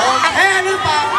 我的黑暗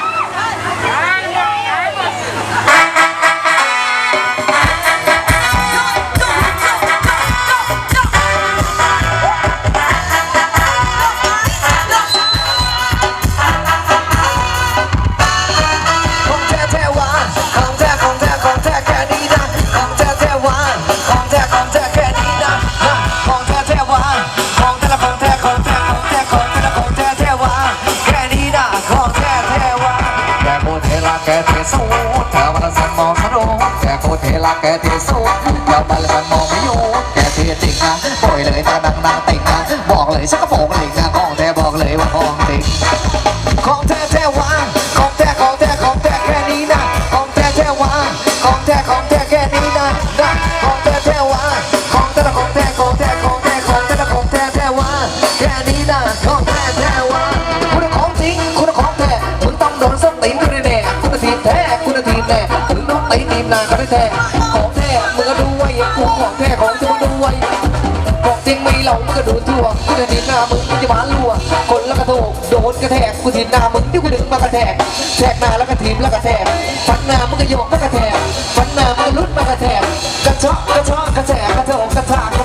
แกเท่สุดเดี๋ยวมันมันมองไม่อยู่แกเที่จริงนะปล่อยเลยนะนังนางติงนะบอกเลยฉันก็บอกเลยนะ ตีนีมนาก็ได้แท้ของแท้มึงก็ดูไว้องกูของแท้ของจะมึงดูไว้ของจริงไม่เรามึงก็ดูทั่วกูจะดีหน้ามึงกูจะมาลัวคนละกระโตกโดนกระแทกกูทีหน้ามึงที่กูดึงมากระแทกแทกหน้าแล้วก็ทีมแล้วก็แทกฟันหน้ามึงก็โยกแล้วก็แทกฟันหน้ามึงก็ลุดมากระแทกกระชอกกระชอกกระแทกกระโถกกระชาก